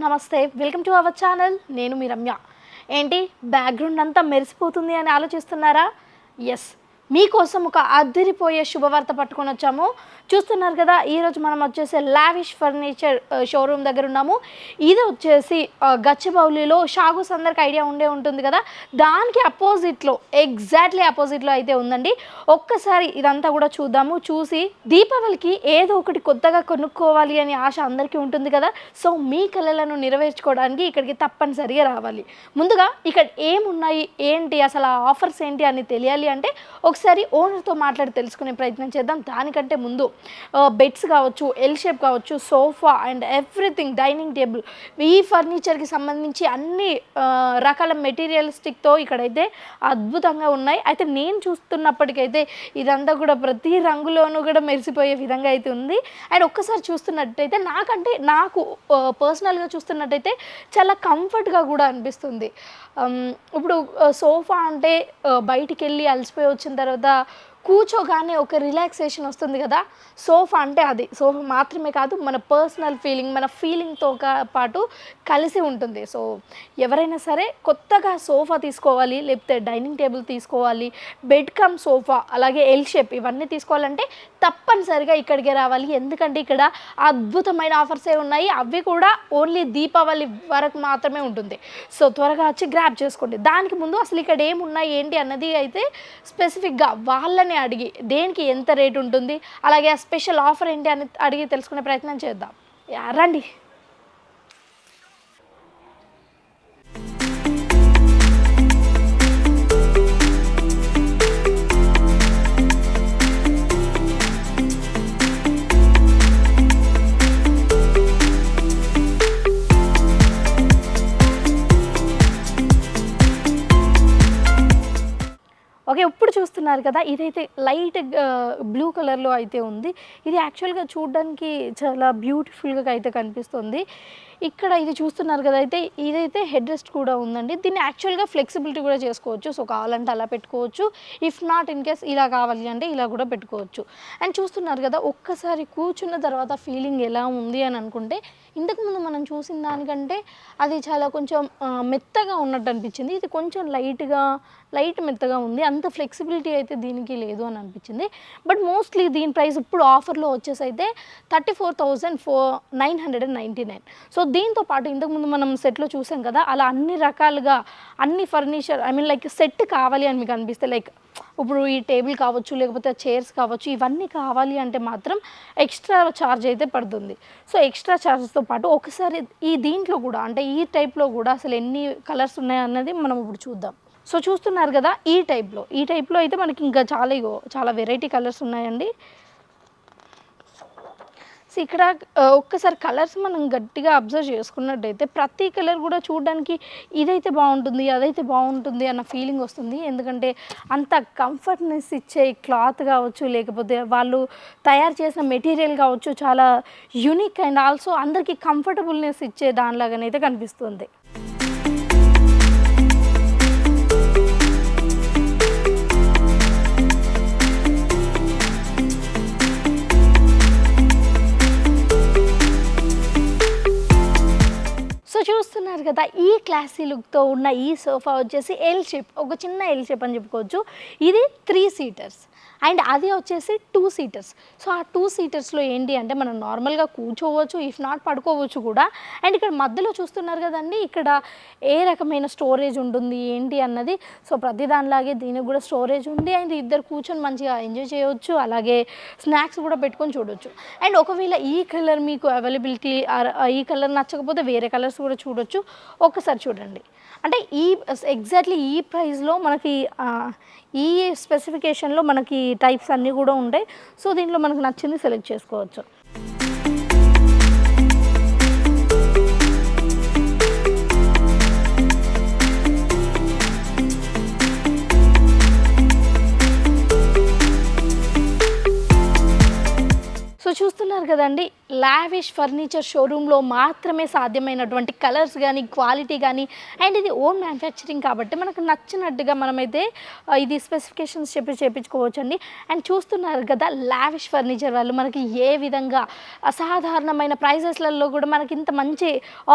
నమస్తే. Welcome to our channel నేను మీ రమ్య. ఏంటి? బ్యాక్గ్రౌండ్ అంతా మెరిసిపోతుంది అని ఆలోచిస్తున్నారా? ఎస్ మీకోసం ఒక అద్దరిపోయే శుభవార్త పట్టుకొని వచ్చాము. చూస్తున్నారు కదా ఈరోజు మనం వచ్చేసి లావిష్ ఫర్నిచర్ షోరూమ్ దగ్గర ఉన్నాము. ఇది వచ్చేసి uh, గచ్చిబౌలిలో షాగుస్ అందరికి ఐడియా ఉండే ఉంటుంది కదా దానికి అపోజిట్లో ఎగ్జాక్ట్లీ అపోజిట్లో అయితే ఉందండి. ఒక్కసారి ఇదంతా కూడా చూద్దాము. చూసి దీపావళికి ఏదో ఒకటి కొత్తగా కొనుక్కోవాలి అని ఆశ అందరికీ ఉంటుంది కదా సో మీ కళలను నెరవేర్చుకోవడానికి ఇక్కడికి తప్పనిసరిగా రావాలి. ముందుగా ఇక్కడ ఏమున్నాయి ఏంటి అసలు ఆ ఆఫర్స్ ఏంటి అని తెలియాలి అంటే ఒకసారి ఓనర్తో మాట్లాడి తెలుసుకునే ప్రయత్నం చేద్దాం. దానికంటే ముందు బెడ్స్ కావచ్చు ఎల్ షేప్ కావచ్చు sofa and everything dining table ఈ ఫర్నిచర్కి సంబంధించి అన్ని రకాల మెటీరియలిస్టిక్తో ఇక్కడైతే అద్భుతంగా ఉన్నాయి. అయితే నేను చూస్తున్నప్పటికైతే ఇదంతా కూడా ప్రతి రంగులోనూ కూడా మెరిసిపోయే విధంగా అయితే ఉంది. అండ్ ఒక్కసారి చూస్తున్నట్టయితే నాకంటే నాకు పర్సనల్గా చూస్తున్నట్టయితే చాలా కంఫర్ట్గా కూడా అనిపిస్తుంది. ఇప్పుడు సోఫా అంటే బయటికి వెళ్ళి అలసిపోయి వచ్చిన తర్వాత కూర్చోగానే ఒక రిలాక్సేషన్ వస్తుంది కదా. సోఫా అంటే అది. సోఫా మాత్రమే కాదు మన పర్సనల్ ఫీలింగ్ మన ఫీలింగ్తో పాటు కలిసి ఉంటుంది. సో ఎవరైనా సరే కొత్తగా సోఫా తీసుకోవాలి లేకపోతే డైనింగ్ టేబుల్ తీసుకోవాలి బెడ్ కమ్ సోఫా అలాగే ఎల్ షేప్ ఇవన్నీ తీసుకోవాలంటే తప్పనిసరిగా ఇక్కడికే రావాలి. ఎందుకంటే ఇక్కడ అద్భుతమైన ఆఫర్సే ఉన్నాయి. అవి కూడా ఓన్లీ దీపావళి వరకు మాత్రమే ఉంటుంది. సో త్వరగా వచ్చి గ్రాప్ చేసుకోండి. దానికి ముందు అసలు ఇక్కడ ఏమున్నాయి ఏంటి అన్నది అయితే స్పెసిఫిక్గా వాళ్ళని అడిగి దేనికి ఎంత రేటు ఉంటుంది? అలాగే ఆ స్పెషల్ ఆఫర్ ఏంటి అని అడిగి తెలుసుకునే ప్రయత్నం చేద్దాం. రండి. చూస్తున్నారు కదా ఇదైతే లైట్ బ్లూ కలర్లో అయితే ఉంది. ఇది యాక్చువల్గా చూడడానికి చాలా బ్యూటిఫుల్గా అయితే కనిపిస్తుంది. ఇక్కడ ఇది చూస్తున్నారు కదా అయితే ఇదైతే హెడ్ రెస్ట్ కూడా ఉందండి. దీన్ని యాక్చువల్గా ఫ్లెక్సిబిలిటీ కూడా చేసుకోవచ్చు. సో కావాలంటే అలా పెట్టుకోవచ్చు. ఇఫ్ నాట్ ఇన్ కేస్ ఇలా కావాలి అంటే ఇలా కూడా పెట్టుకోవచ్చు. అండ్ చూస్తున్నారు కదా ఒక్కసారి కూర్చున్న తర్వాత ఫీలింగ్ ఎలా ఉంది అని అనుకుంటే ఇంతకుముందు మనం చూసిన దానికంటే అది చాలా కొంచెం మెత్తగా ఉన్నట్టు అనిపించింది. ఇది కొంచెం లైట్గా లైట్ మెత్తగా ఉంది. అంత ఫ్లెక్సిబిలిటీ అయితే దీనికి లేదు అని అనిపించింది. బట్ మోస్ట్లీ దీని ప్రైస్ ఇప్పుడు ఆఫర్లో వచ్చేసి అయితే thirty four thousand four nine hundred and ninety nine so దీంతో పాటు ఇంతకుముందు మనం సెట్లో చూసాం కదా అలా అన్ని రకాలుగా అన్ని furniture I mean like set కావాలి అని మీకు అనిపిస్తే లైక్ ఇప్పుడు ఈ టేబుల్ కావచ్చు లేకపోతే చైర్స్ కావచ్చు ఇవన్నీ కావాలి అంటే మాత్రం ఎక్స్ట్రా ఛార్జ్ అయితే పడుతుంది. సో ఎక్స్ట్రా ఛార్జెస్తో పాటు ఒకసారి ఈ దీంట్లో కూడా అంటే ఈ టైప్లో కూడా అసలు ఎన్ని కలర్స్ ఉన్నాయన్నది మనం ఇప్పుడు చూద్దాం. సో చూస్తున్నారు కదా ఈ టైప్లో ఈ టైప్లో అయితే మనకి ఇంకా చాలా ఇగో చాలా వెరైటీ కలర్స్ ఉన్నాయండి. సో ఇక్కడ uh, ఒక్కసారి కలర్స్ మనం గట్టిగా అబ్జర్వ్ చేసుకున్నట్టయితే ప్రతి కలర్ కూడా చూడడానికి ఇదైతే బాగుంటుంది అదైతే బాగుంటుంది అన్న ఫీలింగ్ వస్తుంది. ఎందుకంటే అంత కంఫర్ట్నెస్ ఇచ్చే క్లాత్ కావచ్చు లేకపోతే వాళ్ళు తయారు చేసిన మెటీరియల్ కావచ్చు చాలా యూనిక్ అండ్ ఆల్సో అందరికీ కంఫర్టబుల్నెస్ ఇచ్చే దానిలాగానైతే కనిపిస్తుంది. చూస్తున్నారు కదా ఈ క్లాసీ లుక్తో ఉన్న ఈ సోఫా వచ్చేసి ఎల్ షేప్ ఒక చిన్న ఎల్ షేప్ అని చెప్పుకోవచ్చు. ఇది త్రీ సీటర్స్ అండ్ అది వచ్చేసి టూ సీటర్స్ సో ఆ టూ సీటర్స్లో ఏంటి అంటే మనం నార్మల్గా కూర్చోవచ్చు ఇఫ్ నాట్ పడుకోవచ్చు కూడా. అండ్ ఇక్కడ మధ్యలో చూస్తున్నారు కదండి ఇక్కడ ఏ రకమైన స్టోరేజ్ ఉంటుంది ఏంటి అన్నది. సో ప్రతి దానిలాగే దీనికి కూడా స్టోరేజ్ ఉంది అండ్ ఇద్దరు కూర్చొని మంచిగా ఎంజాయ్ చేయవచ్చు అలాగే స్నాక్స్ కూడా పెట్టుకొని చూడొచ్చు. అండ్ ఒకవేళ ఈ కలర్ మీకు అవైలబిలిటీ ఈ కలర్ నచ్చకపోతే వేరే కలర్స్ కూడా చూడొచ్చు. ఒక్కసారి చూడండి. అంటే ఈ ఎగ్జాక్ట్లీ ఈ ప్రైస్లో మనకి ఈ స్పెసిఫికేషన్లో మనకి టైప్స్ అన్నీ కూడా ఉంటాయి. సో దీంట్లో మనకు నచ్చింది సెలెక్ట్ చేసుకోవచ్చు. సో చూస్తున్నారు కదండి లావిష్ ఫర్నిచర్ షోరూంలో మాత్రమే సాధ్యమైనటువంటి కలర్స్ కానీ క్వాలిటీ కానీ అండ్ ఇది ఓన్ మ్యానుఫ్యాక్చరింగ్ కాబట్టి మనకు నచ్చినట్టుగా మనమైతే ఇది స్పెసిఫికేషన్స్ చెప్పి చేయించుకోవచ్చండి అండ్ చూస్తున్నారు కదా లావిష్ ఫర్నిచర్ వాళ్ళు మనకి ఏ విధంగా అసాధారణమైన ప్రైజెస్లలో కూడా మనకి ఇంత మంచి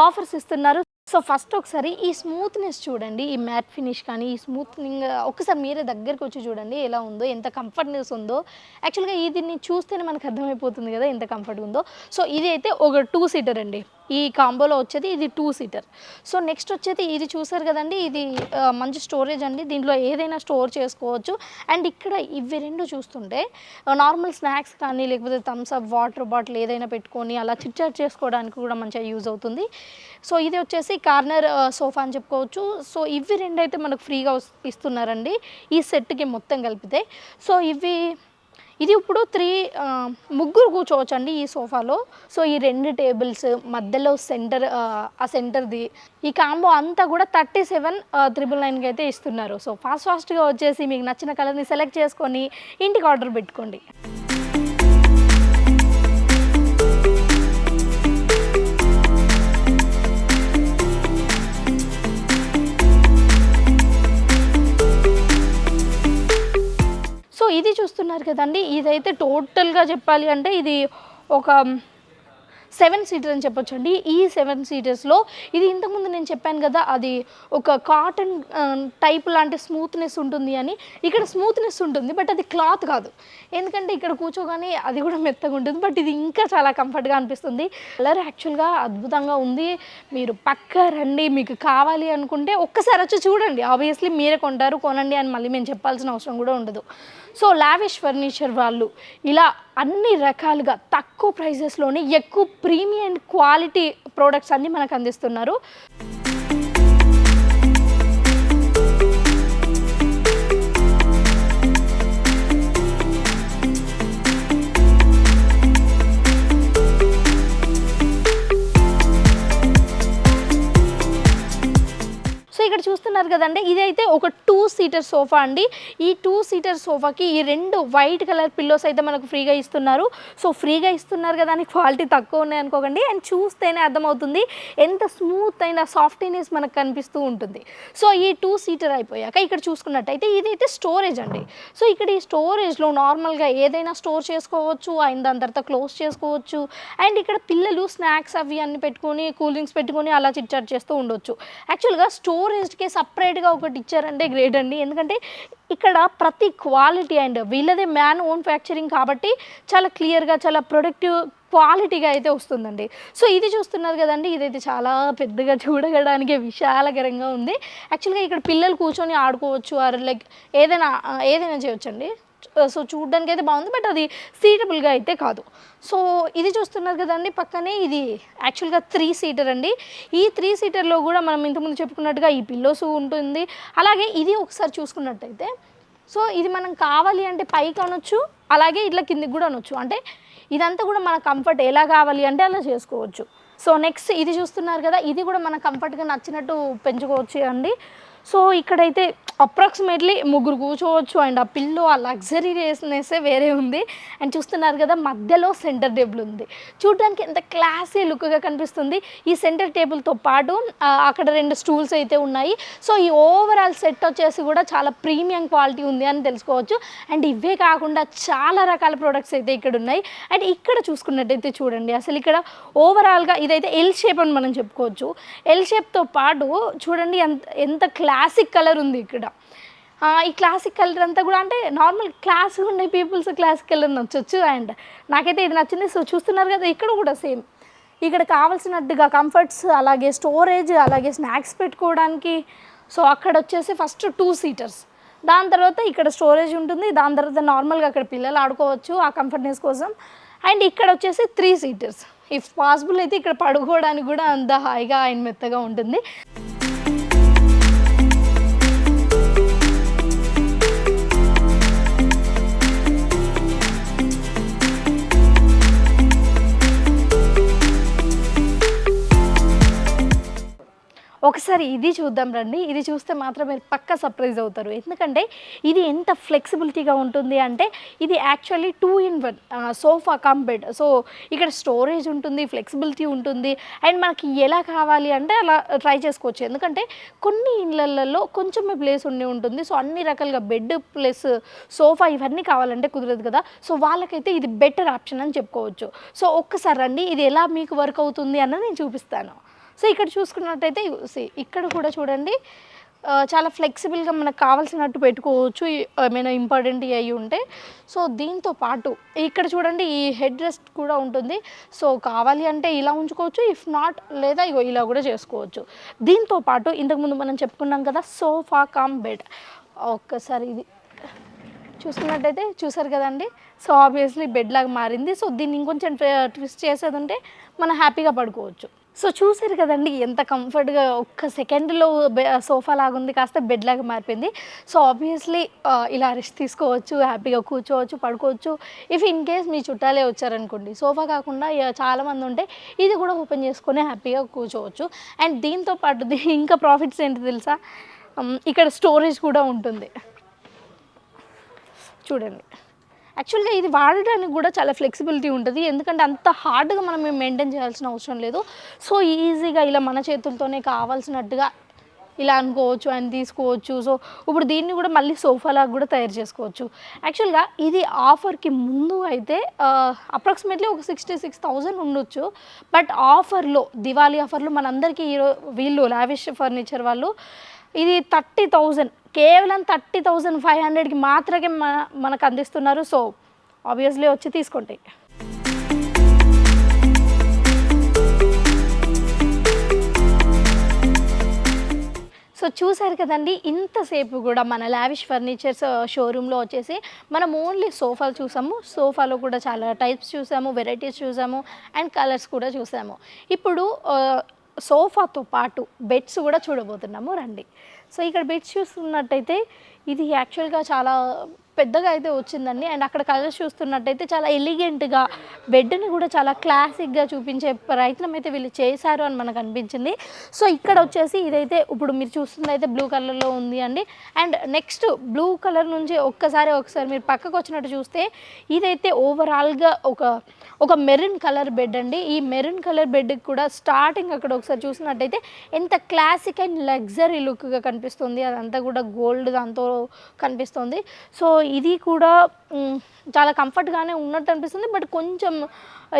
ఆఫర్స్ ఇస్తున్నారు. సో ఫస్ట్ ఒకసారి ఈ స్మూత్నెస్ చూడండి ఈ మ్యాట్ ఫినిష్ కానీ ఈ స్మూత్నింగ్ ఒకసారి మీరే దగ్గరికి వచ్చి చూడండి ఎలా ఉందో ఎంత కంఫర్ట్నెస్ ఉందో. యాక్చువల్గా దీన్ని చూస్తేనే మనకు అర్థమైపోతుంది కదా ఎంత కంఫర్ట్ ఉందో. సో ఇది అయితే ఒక టూ సీటర్ అండి. ఈ కాంబోలో వచ్చేది ఇది టూ సీటర్. సో నెక్స్ట్ వచ్చేది ఇది చూసారు కదండి ఇది మంచి స్టోరేజ్ అండి. దీంట్లో ఏదైనా స్టోర్ చేసుకోవచ్చు. అండ్ ఇక్కడ ఇవి రెండు చూస్తుంటే నార్మల్ స్నాక్స్ కానీ లేకపోతే థమ్స్ అప్ వాటర్ బాటిల్ ఏదైనా పెట్టుకొని అలా చిట్చాట్ చేసుకోవడానికి కూడా మంచిగా యూజ్ అవుతుంది. సో ఇది వచ్చేసి కార్నర్ సోఫా అని చెప్పుకోవచ్చు. సో ఇవి రెండు అయితే మనకు ఫ్రీగా ఇస్తున్నారండి. ఈ సెట్కి మొత్తం కలిపితే. సో ఇవి ఇది ఇప్పుడు త్రీ ముగ్గురు కూర్చోవచ్చు అండి ఈ సోఫాలో. సో ఈ రెండు టేబుల్స్ మధ్యలో సెంటర్ ఆ సెంటర్ది. ఈ కాంబో అంతా కూడా థర్టీ సెవెన్ త్రిబుల్ నైన్కి అయితే ఇస్తున్నారు. సో ఫాస్ట్ ఫాస్ట్గా వచ్చేసి మీకు నచ్చిన కలర్ని సెలెక్ట్ చేసుకొని ఇంటికి ఆర్డర్ పెట్టుకోండి. ఇది చూస్తున్నారు కదండి. ఇదైతే టోటల్గా చెప్పాలి అంటే ఇది ఒక సెవెన్ సీటర్ అని చెప్పొచ్చు అండి ఈ సెవెన్ సీటర్స్లో ఇది ఇంతకుముందు నేను చెప్పాను కదా అది ఒక కాటన్ టైప్ లాంటి స్మూత్నెస్ ఉంటుంది అని. ఇక్కడ స్మూత్నెస్ ఉంటుంది బట్ అది క్లాత్ కాదు. ఎందుకంటే ఇక్కడ కూర్చోగానే అది కూడా మెత్తగా ఉంటుంది బట్ ఇది ఇంకా చాలా కంఫర్ట్గా అనిపిస్తుంది. కలర్ యాక్చువల్గా అద్భుతంగా ఉంది. మీరు పక్క రండి మీకు కావాలి అనుకుంటే ఒక్కసారి వచ్చి చూడండి. ఆబ్వియస్లీ మీరే కొంటారు కొనండి అని మళ్ళీ మేము చెప్పాల్సిన అవసరం కూడా ఉండదు. సో లావిష్ ఫర్నిచర్ వాళ్ళు ఇలా అన్ని రకాలుగా తక్కువ ప్రైజెస్లోనే ఎక్కువ ప్రీమియం క్వాలిటీ ప్రోడక్ట్స్ అన్నీ మనకు అందిస్తున్నారు. ఇక్కడ చూస్తున్నారు కదండి ఇదైతే ఒక టూ సీటర్ సోఫా అండి. ఈ టూ సీటర్ సోఫాకి ఈ రెండు వైట్ కలర్ పిల్లోస్ అయితే మనకు ఫ్రీగా ఇస్తున్నారు. సో ఫ్రీగా ఇస్తున్నారు కదా అని క్వాలిటీ తక్కువ ఉన్నాయి అనుకోకండి. అండ్ చూస్తేనే అర్థమవుతుంది ఎంత స్మూత్ అయిన సాఫ్టీనెస్ మనకు కనిపిస్తూ ఉంటుంది. సో ఈ టూ సీటర్ అయిపోయాక ఇక్కడ చూసుకున్నట్టయితే ఇదైతే స్టోరేజ్ అండి. సో ఇక్కడ ఈ స్టోరేజ్లో నార్మల్గా ఏదైనా స్టోర్ చేసుకోవచ్చు అండ్ దాని తర్వాత క్లోజ్ చేసుకోవచ్చు. అండ్ ఇక్కడ పిల్లలు స్నాక్స్ అవి అన్ని పెట్టుకొని కూల్ డ్రింక్స్ పెట్టుకొని అలా చిట్చాట్ చేస్తూ ఉండొచ్చు. యాక్చువల్గా స్టోరేజ్కి సపరేట్గా ఒకటి ఇచ్చారంటే గ్రేట్ అండి. ఎందుకంటే ఇక్కడ ప్రతి క్వాలిటీ అండ్ వీళ్ళదే మ్యాన్ ఓన్ ఫ్యాక్చరింగ్ కాబట్టి చాలా క్లియర్గా చాలా ప్రొడక్టివ్ క్వాలిటీగా అయితే వస్తుందండి. సో ఇది చూస్తున్నారు కదండి ఇదైతే చాలా పెద్దగా చూడగడానికి విశాలకరంగా ఉంది. యాక్చువల్గా ఇక్కడ పిల్లలు కూర్చొని ఆడుకోవచ్చు ఆర్ లైక్ ఏదైనా ఏదైనా చేయొచ్చండి? సో చూడడానికి అయితే బాగుంది బట్ అది సీటబుల్గా అయితే కాదు. సో ఇది చూస్తున్నారు కదండి పక్కనే ఇది యాక్చువల్గా త్రీ సీటర్ అండి. ఈ త్రీ సీటర్లో కూడా మనం ఇంతకుముందు చెప్పుకున్నట్టుగా ఈ పిల్లోస్ ఉంటుంది. అలాగే ఇది ఒకసారి చూసుకున్నట్టయితే సో ఇది మనం కావాలి అంటే పైకి అనొచ్చు అలాగే ఇట్లా కిందికి కూడా అనొచ్చు. అంటే ఇదంతా కూడా మన కంఫర్ట్ ఎలా కావాలి అంటే అలా చేసుకోవచ్చు. సో నెక్స్ట్ ఇది చూస్తున్నారు కదా ఇది కూడా మన కంఫర్ట్గా నచ్చినట్టు పెంచుకోవచ్చు అండి. సో ఇక్కడైతే అప్రాక్సిమేట్లీ ముగ్గురు కూర్చోవచ్చు అండ్ ఆ పిల్లో ఆ లగ్జరీనెస్సే వేరే ఉంది. అండ్ చూస్తున్నారు కదా మధ్యలో సెంటర్ టేబుల్ ఉంది. చూడడానికి ఎంత క్లాసీ లుక్గా కనిపిస్తుంది. ఈ సెంటర్ టేబుల్తో పాటు అక్కడ రెండు స్టూల్స్ అయితే ఉన్నాయి. సో ఈ ఓవరాల్ సెట్ వచ్చేసి కూడా చాలా ప్రీమియం క్వాలిటీ ఉంది అని తెలుసుకోవచ్చు. అండ్ ఇవే కాకుండా చాలా రకాల ప్రొడక్ట్స్ అయితే ఇక్కడ ఉన్నాయి. అండ్ ఇక్కడ చూసుకున్నట్టయితే చూడండి అసలు ఇక్కడ ఓవరాల్గా ఇదైతే ఎల్ షేప్ అని మనం చెప్పుకోవచ్చు. ఎల్ షేప్తో పాటు చూడండి ఎంత ఎంత క్లా క్లాసిక్ కలర్ ఉంది ఇక్కడ. ఈ క్లాసిక్ కలర్ అంతా కూడా అంటే నార్మల్ క్లాస్ ఉండే పీపుల్స్ క్లాసిక్ కలర్ నచ్చొచ్చు అండ్ నాకైతే ఇది నచ్చింది. సో చూస్తున్నారు కదా ఇక్కడ కూడా సేమ్ ఇక్కడ కావాల్సినట్టుగా కంఫర్ట్స్ అలాగే స్టోరేజ్ అలాగే స్నాక్స్ పెట్టుకోవడానికి. సో అక్కడ వచ్చేసి ఫస్ట్ టూ సీటర్స్ దాని తర్వాత ఇక్కడ స్టోరేజ్ ఉంటుంది. దాని తర్వాత నార్మల్గా అక్కడ పిల్లలు ఆడుకోవచ్చు ఆ కంఫర్ట్నెస్ కోసం. అండ్ ఇక్కడ వచ్చేసి త్రీ సీటర్స్ ఇఫ్ పాసిబుల్ అయితే ఇక్కడ పడుకోవడానికి కూడా అంత హాయిగా అండ్ మెత్తగా ఉంటుంది. ఒకసారి ఇది చూద్దాం రండి. ఇది చూస్తే మాత్రం మీరు పక్క సర్ప్రైజ్ అవుతారు. ఎందుకంటే ఇది ఎంత ఫ్లెక్సిబిలిటీగా ఉంటుంది అంటే ఇది actually two in one sofa cum bed so ఇక్కడ స్టోరేజ్ ఉంటుంది ఫ్లెక్సిబిలిటీ ఉంటుంది. అండ్ మనకి ఎలా కావాలి అంటే అలా ట్రై చేసుకోవచ్చు. ఎందుకంటే కొన్ని ఇళ్ళల్లో కొంచెమే ప్లేస్ ఉండి ఉంటుంది. సో అన్ని రకాలుగా బెడ్ ప్లస్ సోఫా ఇవన్నీ కావాలంటే కుదరదు కదా. సో వాళ్ళకైతే ఇది బెటర్ ఆప్షన్ అని చెప్పుకోవచ్చు. సో ఒక్కసారి రండి. ఇది ఎలా మీకు వర్క్ అవుతుంది అన్నది నేను చూపిస్తాను. సో ఇక్కడ చూసుకున్నట్టయితే ఇక్కడ కూడా చూడండి చాలా ఫ్లెక్సిబుల్గా మనకు కావాల్సినట్టు పెట్టుకోవచ్చు. ఏమైనా ఇంపార్టెంట్ అయ్యి ఉంటే. సో దీంతో పాటు ఇక్కడ చూడండి ఈ హెడ్ రెస్ట్ కూడా ఉంటుంది. సో కావాలి అంటే ఇలా ఉంచుకోవచ్చు ఇఫ్ నాట్ లేదా ఇగో ఇలా కూడా చేసుకోవచ్చు. దీంతో పాటు ఇంతకుముందు మనం చెప్పుకున్నాం కదా సోఫా కామ్ బెడ్. ఒక్కసారి ఇది చూసుకున్నట్టయితే చూసారు కదండి? సో ఆబ్వియస్లీ బెడ్ లాగా మారింది. సో దీన్ని ఇంకొంచెం ట్విస్ట్ చేసేది ఉంటే మనం హ్యాపీగా పడుకోవచ్చు. సో చూసారు కదండి ఎంత కంఫర్ట్గా ఒక్క సెకండ్లో సోఫా లాగా ఉంది కాస్త బెడ్ లాగా మారిపోయింది. సో ఆబ్వియస్లీ ఇలా రెస్ట్ తీసుకోవచ్చు హ్యాపీగా కూర్చోవచ్చు పడుకోవచ్చు. ఇఫ్ ఇన్ కేస్ మీ చుట్టాలే వచ్చారనుకోండి సోఫా కాకుండా ఇక చాలామంది ఉంటే ఇది కూడా ఓపెన్ చేసుకొని హ్యాపీగా కూర్చోవచ్చు. అండ్ దీంతో పాటు దీ- ఇంకా ప్రాఫిట్స్ ఏంటి తెలుసా? ఇక్కడ స్టోరేజ్ కూడా ఉంటుంది. చూడండి. యాక్చువల్గా ఇది వాడడానికి కూడా చాలా ఫ్లెక్సిబిలిటీ ఉంటుంది. ఎందుకంటే అంత హార్డ్గా మనం మెయింటైన్ చేయాల్సిన అవసరం లేదు. సో ఈజీగా ఇలా మన చేతులతోనే కావాల్సినట్టుగా ఇలా అనుకోవచ్చు అని తీసుకోవచ్చు. సో ఇప్పుడు దీన్ని కూడా మళ్ళీ సోఫాలాగా కూడా తయారు చేసుకోవచ్చు. యాక్చువల్గా ఇది ఆఫర్కి ముందు అయితే అప్రాక్సిమేట్లీ ఒక సిక్స్టీ సిక్స్ థౌజండ్ ఉండొచ్చు. బట్ ఆఫర్లో దివాళీ ఆఫర్లో మనందరికీ ఈరో వీళ్ళు లావిష్ ఫర్నిచర్ వాళ్ళు ఇది థర్టీ థౌజండ్. కేవలం థర్టీ థౌజండ్ ఫైవ్ హండ్రెడ్కి మాత్రమే మన మనకు అందిస్తున్నారు. సో ఆబ్వియస్లీ వచ్చి తీసుకోండి. సో చూసారు కదండి ఇంతసేపు కూడా మన లావిష్ ఫర్నిచర్స్ షోరూంలో వచ్చేసి మనం ఓన్లీ సోఫాలు చూసాము. సోఫాలో కూడా చాలా టైప్స్ చూసాము వెరైటీస్ చూసాము అండ్ కలర్స్ కూడా చూసాము. ఇప్పుడు సోఫాతో పాటు బెడ్స్ కూడా చూడబోతున్నాము. రండి. సో ఇక్కడ బెడ్స్ చూస్తున్నట్టయితే ఇది యాక్చువల్గా చాలా పెద్దగా అయితే వచ్చిందండి. అండ్ అక్కడ కలర్స్ చూస్తున్నట్టయితే చాలా ఎలిగెంట్గా బెడ్ని కూడా చాలా క్లాసిక్గా చూపించే ప్రయత్నం అయితే వీళ్ళు చేశారు అని మనకు అనిపించింది. సో ఇక్కడ వచ్చేసి ఇదైతే ఇప్పుడు మీరు చూస్తుంది అయితే బ్లూ కలర్లో ఉంది అండి. అండ్ నెక్స్ట్ బ్లూ కలర్ నుంచి ఒక్కసారి ఒకసారి మీరు పక్కకు వచ్చినట్టు చూస్తే ఇదైతే ఓవరాల్గా ఒక ఒక మెరూన్ కలర్ బెడ్ అండి. ఈ మెరూన్ కలర్ బెడ్కి కూడా స్టార్టింగ్ అక్కడ ఒకసారి చూసినట్టయితే ఎంత క్లాసిక్ అండ్ లగ్జరీ లుక్గా కనిపిస్తుంది. అదంతా కూడా గోల్డ్ దాంతో కనిపిస్తుంది. సో ఇది కూడా చాలా కంఫర్ట్గానే ఉన్నట్టు అనిపిస్తుంది. బట్ కొంచెం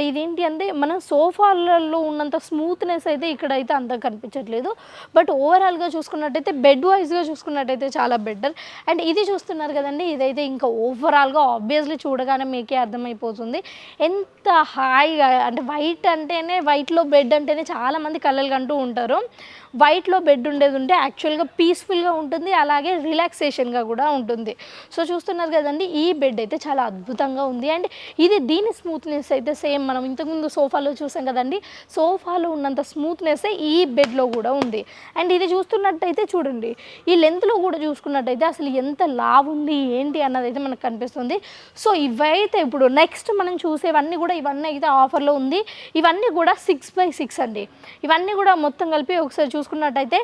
ఇదేంటి అంటే మన సోఫాలలో ఉన్నంత స్మూత్నెస్ అయితే ఇక్కడైతే అంత కనిపించట్లేదు. బట్ ఓవరాల్గా చూసుకున్నట్టయితే బెడ్ వైజ్గా చూసుకున్నట్టయితే చాలా బెటర్ అండ్ ఇది చూస్తున్నారు కదండి ఇదైతే ఇంకా ఓవరాల్గా ఆబ్వియస్లీ చూడగానే మీకే అర్థమైపోతుంది. ఎంత హాయిగా అంటే వైట్ అంటేనే వైట్లో బెడ్ అంటేనే చాలామంది కళ్ళలు కంటూ ఉంటారు. వైట్లో బెడ్ ఉండేది ఉంటే యాక్చువల్గా పీస్ఫుల్గా ఉంటుంది. అలాగే రిలాక్సేషన్గా కూడా ఉంటుంది. సో చూస్తున్నారు కదండి ఈ బెడ్ అయితే చాలా అద్భుతంగా ఉంది. అండ్ ఇది దీని స్మూత్నెస్ అయితే సేమ్ మనం ఇంతకుముందు సోఫాలో చూసాం కదండి. సోఫాలో ఉన్నంత స్మూత్నెస్ ఈ బెడ్లో కూడా ఉంది. అండ్ ఇది చూస్తున్నట్టయితే చూడండి ఈ లెంత్లో కూడా చూసుకున్నట్టయితే అసలు ఎంత లావు ఉంది ఏంటి అన్నది అయితే మనకు కనిపిస్తుంది. సో ఇవైతే ఇప్పుడు నెక్స్ట్ మనం చూసేవన్నీ కూడా ఇవన్నీ అయితే ఆఫర్లో ఉంది. ఇవన్నీ కూడా సిక్స్ బై సిక్స్ అండి. ఇవన్నీ కూడా మొత్తం కలిపి ఒకసారి చూసుకున్నట్టయితే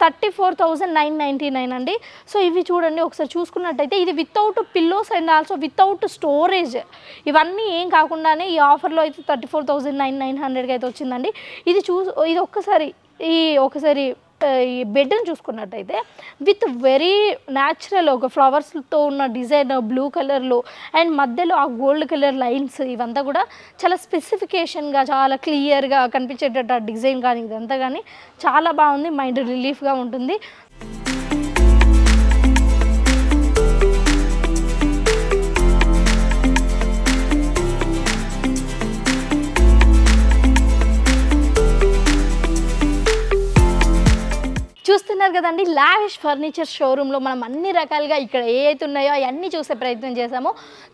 thirty four thousand nine ninety nine అండి. సో ఇవి చూడండి ఒకసారి చూసుకున్నట్టయితే ఇది without pillows and also without storage. ఇవన్నీ ఏం కాకుండానే ఈ ఆఫర్లో అయితే thirty four thousand nine nine హండ్రెడ్కి అయితే వచ్చిందండి. ఇది చూ ఇది ఒక్కసారి ఈ ఒకసారి ఈ బెడ్ని చూసుకున్నట్టయితే విత్ వెరీ న్యాచురల్ ఒక ఫ్లవర్స్తో ఉన్న డిజైన్ బ్లూ కలర్లో అండ్ మధ్యలో ఆ గోల్డ్ కలర్ లైన్స్ ఇవంతా కూడా చాలా స్పెసిఫికేషన్గా చాలా క్లియర్గా కనిపించేటట్టు ఆ డిజైన్ కానీ ఇదంతా కానీ చాలా బాగుంది. మైండ్ రిలీఫ్గా ఉంటుంది. చూస్తున్నారు కదండి లావిష్ ఫర్నిచర్ షోరూంలో మనం అన్ని రకాలుగా ఇక్కడ ఏ అయితే ఉన్నాయో అవన్నీ చూసే ప్రయత్నం చేసాము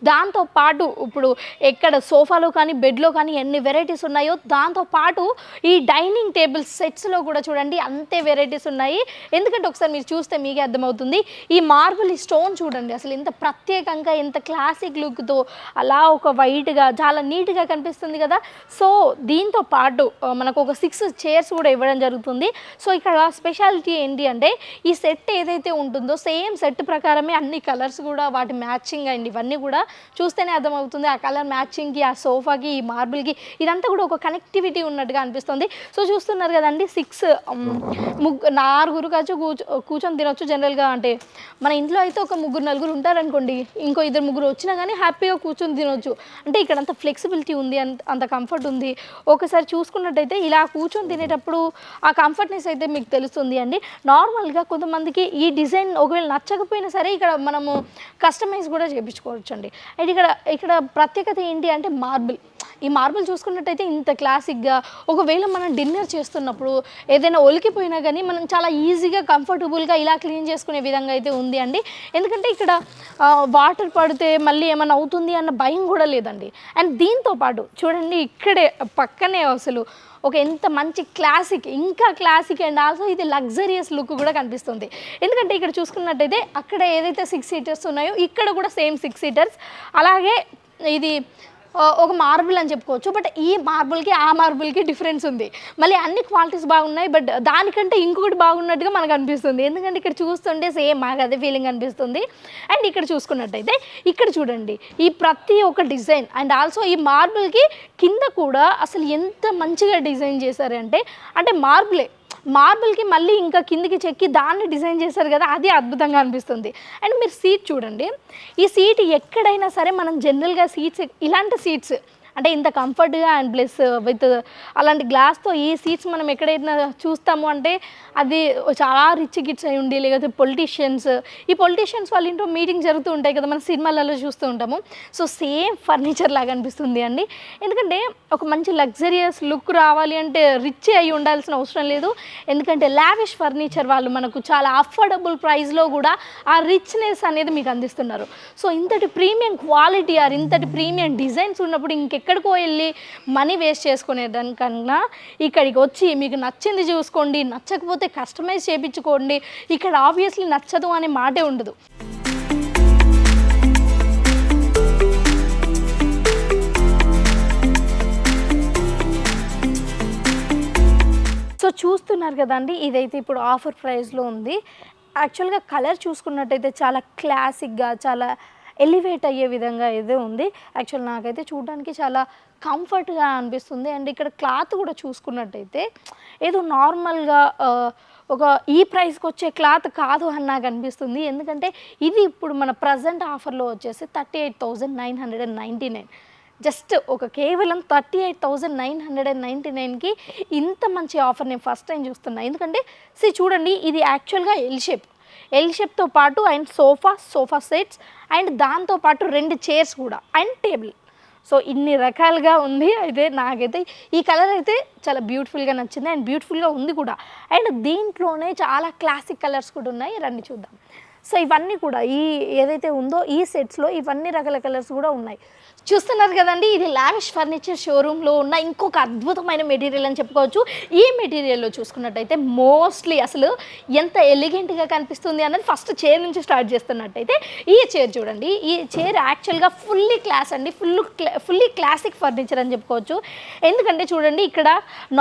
దాంతో పాటు ఇప్పుడు ఎక్కడ సోఫాలో కానీ బెడ్లో కానీ ఎన్ని వెరైటీస్ ఉన్నాయో దాంతో పాటు ఈ డైనింగ్ టేబుల్ సెట్స్లో కూడా చూడండి అంతే వెరైటీస్ ఉన్నాయి. ఎందుకంటే ఒకసారి మీరు చూస్తే మీకే అర్థమవుతుంది ఈ మార్బుల్ ఈ స్టోన్ చూడండి అసలు ఇంత ప్రత్యేకంగా ఎంత క్లాసిక్ లుక్తో అలా ఒక వైట్గా చాలా నీట్గా కనిపిస్తుంది కదా. సో దీంతో పాటు మనకు ఒక సిక్స్ చైర్స్ కూడా ఇవ్వడం జరుగుతుంది. సో ఇక్కడ స్పెషాలిటీ ఏంటి ఏంటి అంటే ఈ సెట్ ఏదైతే ఉంటుందో సేమ్ సెట్ ప్రకారమే అన్ని కలర్స్ కూడా వాటి మ్యాచింగ్ అండి ఇవన్నీ కూడా చూస్తేనే అర్థమవుతుంది. ఆ కలర్ మ్యాచింగ్కి ఆ సోఫాకి ఈ మార్బుల్కి ఇదంతా కూడా ఒక కనెక్టివిటీ ఉన్నట్టుగా అనిపిస్తుంది. సో చూస్తున్నారు కదండి సిక్స్ ముగ్గు నాలుగురు కావచ్చు కూర్చో కూర్చొని తినొచ్చు జనరల్గా. అంటే మన ఇంట్లో అయితే ఒక ముగ్గురు నలుగురు ఉంటారనుకోండి ఇంకో ఇద్దరు ముగ్గురు వచ్చినా కానీ హ్యాపీగా కూర్చొని తినొచ్చు. అంటే ఇక్కడ అంత ఫ్లెక్సిబిలిటీ ఉంది అంత అంత కంఫర్ట్ ఉంది. ఒకసారి చూసుకున్నట్టయితే ఇలా కూర్చొని తినేటప్పుడు ఆ కంఫర్ట్నెస్ అయితే మీకు తెలుస్తుంది అండి. నార్మల్గా కొంతమందికి ఈ డిజైన్ ఒకవేళ నచ్చకపోయినా సరే ఇక్కడ మనము కస్టమైజ్ కూడా చేయించుకోవచ్చు అండి అండ్ ఇక్కడ ఇక్కడ ప్రత్యేకత ఏంటి అంటే మార్బుల్. ఈ మార్బుల్ చూసుకున్నట్టయితే ఇంత క్లాసిక్గా ఒకవేళ మనం డిన్నర్ చేస్తున్నప్పుడు ఏదైనా ఒలికిపోయినా కానీ మనం చాలా ఈజీగా కంఫర్టబుల్గా ఇలా క్లీన్ చేసుకునే విధంగా అయితే ఉంది అండి. ఎందుకంటే ఇక్కడ వాటర్ పడితే మళ్ళీ ఏమైనా అవుతుంది అన్న భయం కూడా లేదండి. అండ్ దీంతో పాటు చూడండి ఇక్కడే పక్కనే అసలు ఒక ఎంత మంచి క్లాసిక్ ఇంకా క్లాసిక్ అండ్ ఆల్సో ఇది లగ్జరియస్ లుక్ కూడా కనిపిస్తుంది. ఎందుకంటే ఇక్కడ చూసుకున్నట్టయితే అక్కడ ఏదైతే సిక్స్ సీటర్స్ ఉన్నాయో ఇక్కడ కూడా సేమ్ సిక్స్ సీటర్స్ అలాగే ఇది ఒక మార్బుల్ అని చెప్పుకోవచ్చు. బట్ ఈ మార్బుల్కి ఆ మార్బుల్కి డిఫరెన్స్ ఉంది. మళ్ళీ అన్ని క్వాలిటీస్ బాగున్నాయి బట్ దానికంటే ఇంకొకటి బాగున్నట్టుగా మనకు అనిపిస్తుంది. ఎందుకంటే ఇక్కడ చూస్తుంటే సేమ్ మాకు అదే ఫీలింగ్ అనిపిస్తుంది. అండ్ ఇక్కడ చూసుకున్నట్టయితే ఇక్కడ చూడండి ఈ ప్రతి ఒక్క డిజైన్ అండ్ ఆల్సో ఈ మార్బుల్కి కింద కూడా అసలు ఎంత మంచిగా డిజైన్ చేశారంటే అంటే మార్బులే. మార్బుల్కి మళ్ళీ ఇంకా కిందికి చెక్కి దాన్ని డిజైన్ చేశారు కదా అది అద్భుతంగా అనిపిస్తుంది. అండ్ మీరు సీట్ చూడండి. ఈ సీట్ ఎక్కడైనా సరే మనం జనరల్గా సీట్స్ ఇలాంటి సీట్స్ అంటే ఇంత కంఫర్ట్గా అండ్ ప్లస్ విత్ అలాంటి గ్లాస్తో ఈ సీట్స్ మనం ఎక్కడైనా చూస్తాము అంటే అది చాలా రిచ్ కిడ్స్ అయి ఉండి లేకపోతే పొలిటీషియన్స్ ఈ పొలిటీషియన్స్ వాళ్ళ ఇంట్లో మీటింగ్ జరుగుతూ ఉంటాయి కదా మనం సినిమాలలో చూస్తూ ఉంటాము. సో సేమ్ ఫర్నిచర్ లాగా అనిపిస్తుంది అండి. ఎందుకంటే ఒక మంచి లగ్జరియస్ లుక్ రావాలి అంటే రిచ్ అయి ఉండాల్సిన అవసరం లేదు. ఎందుకంటే లావిష్ ఫర్నిచర్ వాళ్ళు మనకు చాలా అఫోర్డబుల్ ప్రైస్లో కూడా ఆ రిచ్నెస్ అనేది మీకు అందిస్తున్నారు. సో ఇంతటి ప్రీమియం క్వాలిటీ ఆర్ ఇంతటి ప్రీమియం డిజైన్స్ ఉన్నప్పుడు ఎక్కడికో వెళ్ళి మనీ వేస్ట్ చేసుకునేదానికన్నా ఇక్కడికి వచ్చి మీకు నచ్చింది చూసుకోండి నచ్చకపోతే కస్టమైజ్ చేయించుకోండి. ఇక్కడ ఆబ్వియస్లీ నచ్చదు అనే మాటే ఉండదు. సో చూస్తున్నారు కదండి ఇదైతే ఇప్పుడు ఆఫర్ ప్రైస్లో ఉంది. యాక్చువల్గా కలర్ చూసుకున్నట్టయితే చాలా క్లాసిక్గా చాలా ఎలివేట్ అయ్యే విధంగా అయితే ఉంది. యాక్చువల్ నాకైతే చూడడానికి చాలా కంఫర్ట్గా అనిపిస్తుంది. అండ్ ఇక్కడ క్లాత్ కూడా చూసుకున్నట్టయితే ఏదో నార్మల్గా ఒక ఈ ప్రైస్కి వచ్చే క్లాత్ కాదు అని నాకు అనిపిస్తుంది ఎందుకంటే ఇది ఇప్పుడు మన ప్రజెంట్ ఆఫర్లో వచ్చేసి thirty eight thousand nine hundred and ninety nine just ఒక కేవలం thirty eight thousand nine hundred and ninety నైన్కి ఇంత మంచి ఆఫర్ నేను ఫస్ట్ టైం చూస్తున్నా. ఎందుకంటే సి చూడండి ఇది యాక్చువల్గా ఎల్ షేప్ ఎల్ షేప్తో పాటు and sofa sofa sets and దాంతో పాటు రెండు చైర్స్ కూడా అండ్ టేబుల్ సో ఇన్ని రకాలుగా ఉంది. అయితే నాకైతే ఈ కలర్ అయితే చాలా బ్యూటిఫుల్గా నచ్చింది అండ్ బ్యూటిఫుల్గా ఉంది కూడా. అండ్ దీంట్లోనే చాలా క్లాసిక్ కలర్స్ కూడా ఉన్నాయి. రండి చూద్దాం. సో ఇవన్నీ కూడా ఈ ఏదైతే ఉందో ఈ సెట్స్లో ఇవన్నీ రకాల కలర్స్ కూడా ఉన్నాయి. చూస్తున్నారు కదండి ఇది లావిష్ ఫర్నిచర్ షోరూంలో ఉన్న ఇంకొక అద్భుతమైన మెటీరియల్ అని చెప్పుకోవచ్చు. ఈ మెటీరియల్లో చూసుకున్నట్టయితే మోస్ట్లీ అసలు ఎంత ఎలిగెంట్గా కనిపిస్తుంది అన్నది ఫస్ట్ చైర్ నుంచి స్టార్ట్ చేస్తున్నట్టయితే ఈ చైర్ చూడండి. ఈ చైర్ యాక్చువల్గా ఫుల్లీ క్లాస్ అండి. ఫుల్ ఫుల్లీ క్లాసిక్ ఫర్నిచర్ అని చెప్పుకోవచ్చు. ఎందుకంటే చూడండి ఇక్కడ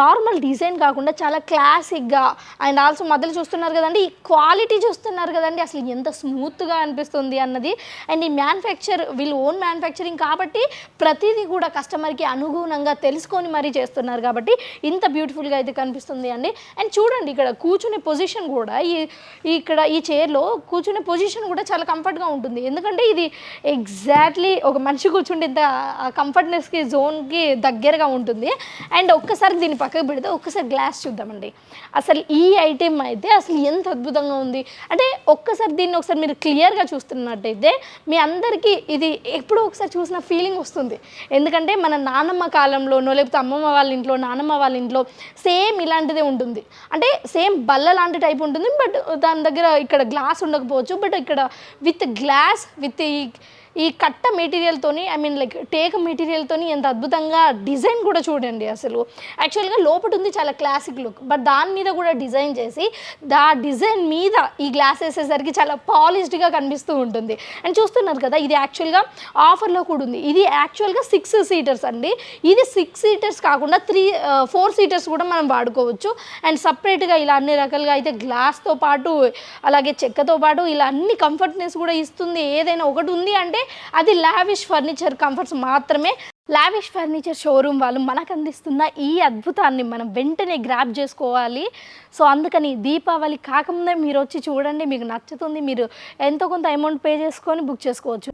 నార్మల్ డిజైన్ కాకుండా చాలా క్లాసిక్గా అండ్ ఆల్సో మధ్యలో చూస్తున్నారు కదండి ఈ క్వాలిటీ చూస్తున్నారు కదండి అసలు ఎంత స్మూత్గా అనిపిస్తుంది అన్నది. అండ్ ఈ మ్యానుఫ్యాక్చర్ వీళ్ళు ఓన్ మ్యానుఫ్యాక్చరింగ్ కాబట్టి ప్రతిదీ కూడా కస్టమర్కి అనుగుణంగా తెలుసుకొని మరీ చేస్తున్నారు కాబట్టి ఇంత బ్యూటిఫుల్గా అయితే కనిపిస్తుంది అండి. అండ్ చూడండి ఇక్కడ కూర్చునే పొజిషన్ కూడా ఈ ఇక్కడ ఈ చైర్లో కూర్చునే పొజిషన్ కూడా చాలా కంఫర్ట్గా ఉంటుంది. ఎందుకంటే ఇది ఎగ్జాక్ట్లీ ఒక మనిషి కూర్చుంటే ఇంత కంఫర్ట్నెస్కి జోన్కి దగ్గరగా ఉంటుంది. అండ్ ఒక్కసారి దీన్ని పక్కకు పెడితే ఒక్కసారి గ్లాస్ చూద్దామండి. అసలు ఈ ఐటెం అయితే అసలు ఎంత అద్భుతంగా ఉంది. అంటే ఒక్కసారి దీన్ని ఒకసారి మీరు క్లియర్గా చూస్తున్నట్టయితే మీ అందరికీ ఇది ఎప్పుడో ఒకసారి చూసిన ఫీల్ ఫీలింగ్ వస్తుంది. ఎందుకంటే మన నానమ్మ కాలంలోనో లేకపోతే అమ్మమ్మ వాళ్ళ ఇంట్లో నానమ్మ వాళ్ళ ఇంట్లో సేమ్ ఇలాంటిదే ఉంటుంది. అంటే సేమ్ బల్ల లాంటి టైప్ ఉంటుంది బట్ దాని దగ్గర ఇక్కడ గ్లాస్ ఉండకపోవచ్చు బట్ ఇక్కడ విత్ గ్లాస్ విత్ ఈ ఈ కట్ట మెటీరియల్తోని ఐ మీన్ లైక్ టేక్ మెటీరియల్తోని ఎంత అద్భుతంగా డిజైన్ కూడా చూడండి అసలు. యాక్చువల్గా లోపల ఉంది చాలా క్లాసిక్ లుక్ బట్ దాని మీద కూడా డిజైన్ చేసి దా డిజైన్ మీద ఈ గ్లాస్ వేసేసరికి చాలా పాలిష్డ్గా కనిపిస్తూ ఉంటుంది. అండ్ చూస్తున్నారు కదా ఇది యాక్చువల్గా ఆఫర్లో కూడా ఉంది. ఇది యాక్చువల్గా సిక్స్ సీటర్స్ అండి. ఇది సిక్స్ సీటర్స్ కాకుండా త్రీ ఫోర్ సీటర్స్ కూడా మనం వాడుకోవచ్చు. అండ్ సపరేట్గా ఇలా అన్ని రకాలుగా అయితే గ్లాస్తో పాటు అలాగే చెక్కతో పాటు ఇలా అన్ని కంఫర్ట్నెస్ కూడా ఇస్తుంది. ఏదైనా ఒకటి ఉంది అంటే అది లావిష్ ఫర్నిచర్ కంఫర్ట్స్ మాత్రమే. లావిష్ ఫర్నిచర్ షోరూమ్ వాళ్ళు మనకు అందిస్తున్న ఈ అద్భుతాన్ని మనం వెంటనే గ్రాప్ చేసుకోవాలి. సో అందుకని దీపావళి కాకముందే మీరు వచ్చి చూడండి మీకు నచ్చుతుంది మీరు ఎంతో కొంత అమౌంట్ పే చేసుకొని బుక్ చేసుకోవచ్చు.